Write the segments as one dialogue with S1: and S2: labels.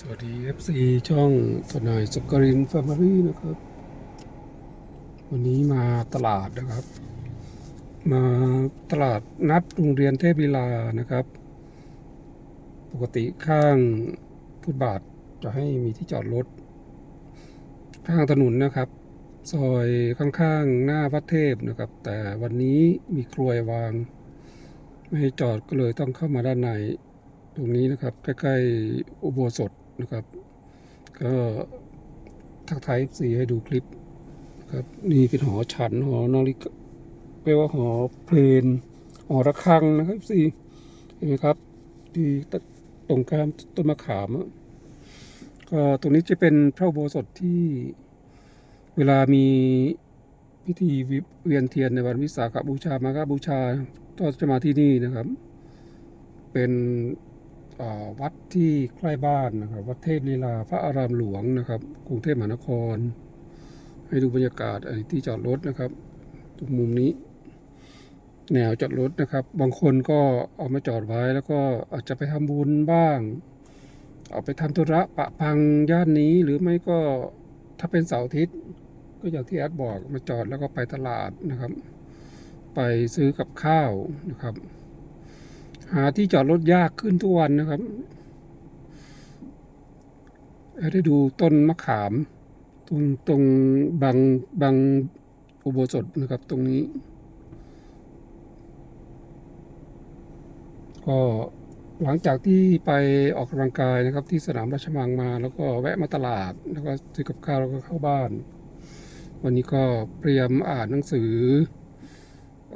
S1: สวัสดี FC ช่องทนายสกรินแฟมิลี่นะครับ วันนี้มาตลาดนะครับ มาตลาดนัดโรงเรียนเทพลีลานะครับ ปกติข้างฟุตบาทจะให้มีที่จอดรถ ข้างถนนนะครับ ซอยข้างๆหน้าวัดเทพนะครับ แต่วันนี้มีกลวยวาง ไม่ให้จอดก็เลยต้องเข้ามาด้านในตรงนี้นะครับ ใกล้ ๆ อุโบสถ นะครับ ก็ทักทายสีให้ดูคลิปนะครับนี่เป็นหอฉันหอนาฬิกาเรียกว่าหอเพลนหอระฆังนะครับสีเห็นไหมครับที่ตรงข้ามต้นมะขามก็ตรงนี้จะเป็นพระโบสถที่เวลามีพิธีเวียนเทียนในวันวิสาขบูชามาฆบูชาก็จะมาที่นี่นะครับ เป็น วัดที่ใกล้บ้านนะครับ วัดเทพลีลาพระอารามหลวงนะครับ กรุงเทพมหานคร ให้ดูบรรยากาศไอ้ที่จอดรถนะครับ ตรงมุมนี้ แนวจอดรถนะครับ บางคนก็เอามาจอดไว้แล้วก็อาจจะไปทำบุญบ้าง เอาไปทำธุระปะพังย่านนี้หรือไม่ก็ถ้าเป็นเสาร์อาทิตย์ก็อย่างที่แอดบอกมาจอดแล้วก็ไปตลาดนะครับ ไปซื้อกับข้าวนะครับ หาที่จอดรถยากขึ้นทุกวันนะครับได้ดูต้นมะขาม ตรงตรงบางบางอุโบสถนะครับตรงนี้ ก็หลังจากที่ไปออกกำลังกายนะครับที่สนามราชมังมา แล้วก็แวะมาตลาด แล้วก็ซื้อกับข้าวแล้วก็เข้าบ้าน วันนี้ก็เตรียมอ่านหนังสือ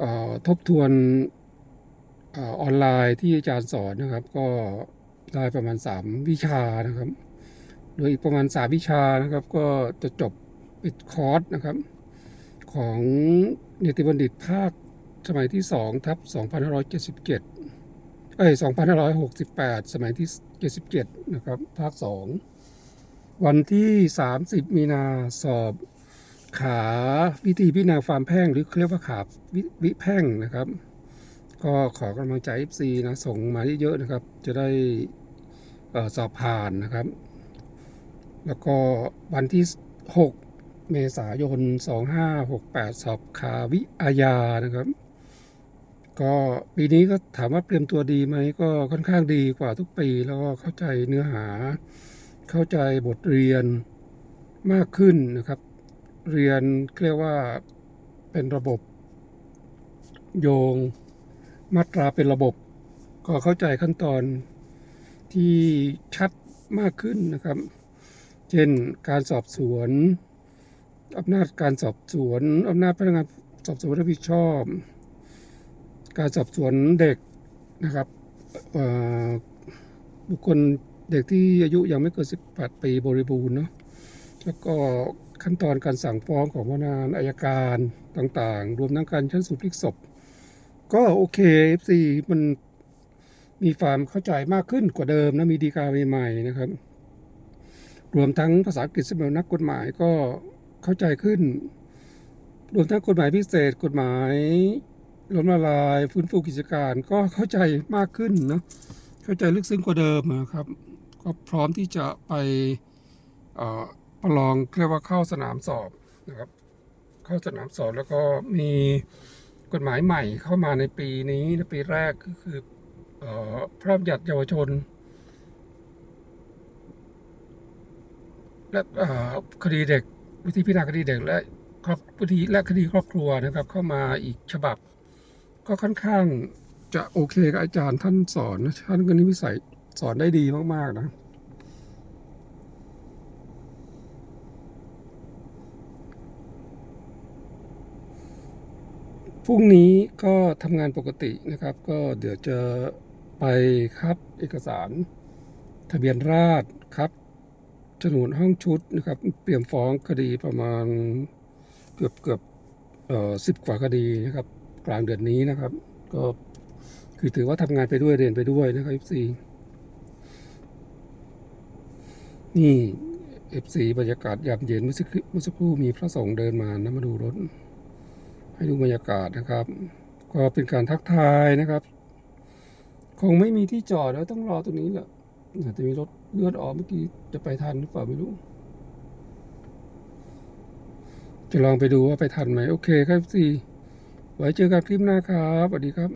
S1: ออทบทวน ออนไลน์ที่อาจารย์สอนนะครับ ก็ได้ประมาณ 3 วิชานะครับโดยอีกประมาณ 3 วิชานะครับ ก็จะจบปิดคอร์สนะครับ ของเนติบัณฑิตภาคสมัยที่2ทับ2577 เอ้ย 2568 สมัยที่ 77 นะครับ ภาค 2 วันที่ 30 มีนาสอบขาวิธีพิจารณาความแพ่งหรือเรียกว่าขาวิวิแพ่งนะครับ ก็ขอกำลังใจ FC นะส่งมาเยอะๆนะครับ จะได้สอบผ่านนะครับ แล้วก็วันที่ 6 เมษายน 2568 สอบคาวิอาญานะครับ ก็ปีนี้ก็ถามว่าเตรียมตัวดีไหมก็ค่อนข้างดีกว่าทุกปี แล้วก็เข้าใจเนื้อหา เข้าใจบทเรียนมากขึ้นนะครับ เรียนเรียกว่าเป็นระบบโยง มาตราเป็นระบบ ก็เข้าใจขั้นตอนที่ชัดมากขึ้นนะครับ เช่นการสอบสวนอำนาจการสอบสวนอำนาจพนักงานสอบสวนรับผิดชอบ การสอบสวนเด็กนะครับบุคคลเด็กที่อายุยังไม่เกิน 18 ปีบริบูรณ์เนาะแล้วก็ขั้นตอนการสั่งฟ้องของพนักงานอายการต่างๆ รวมทั้งการชั้นสูตรพลิกศพ ก็โอเค FC มันมีความเข้าใจมากขึ้นกว่าเดิมนะมีดีกาใหม่ๆนะครับ รวมทั้งภาษาอังกฤษสำหรับนักกฎหมายก็เข้าใจขึ้น รวมทั้งกฎหมายพิเศษกฎหมายล้มละลายฟื้นฟูกิจการก็เข้าใจมากขึ้นเนะเข้าใจลึกซึ้งกว่าเดิมนะครับ ก็พร้อมที่จะไปประลองเรียกว่าเข้าสนามสอบนะครับ เข้าสนามสอบแล้วก็มี กฎหมายใหม่เข้ามาในปีนี้ในปีแรกก็คือเอ่อพระบัญญัติเยาวชน และคดีเด็กวิธีพิจารณาคดีเด็กและครอบวิธีและคดีครอบครัวนะครับ เข้ามาอีกฉบับ ก็ค่อนข้างจะโอเคกับอาจารย์ท่านสอนท่านก็นิวิสัยสอนได้ดีมากๆนะ พรุ่งนี้ก็ทำงานปกตินะครับ ก็เดี๋ยวจะไปครับเอกสาร ทะเบียนราษฎรครับโฉนห้องชุดนะครับ เตรียมฟ้องคดีประมาณเกือบเกือบเอ่อสิบกว่าคดีนะครับ กลางเดือนนี้นะครับ ก็คือถือว่าทำงานไปด้วยเรียนไปด้วยนะครับ FC นี่ FC บรรยากาศยามเย็นเมื่อสักครู่มีพระสงฆ์เดินมานะมาดูรถ ให้ดูบรรยากาศนะครับ ก็เป็นการทักทายนะครับ คงไม่มีที่จอดแล้วต้องรอตรงนี้แหละอาจจะมีรถเลือดออกเมื่อกี้จะไปทันหรือเปล่าไม่รู้ จะลองไปดูว่าไปทันไหมโอเคครับสี่ไว้เจอกันคลิปหน้าครับสวัสดีครับ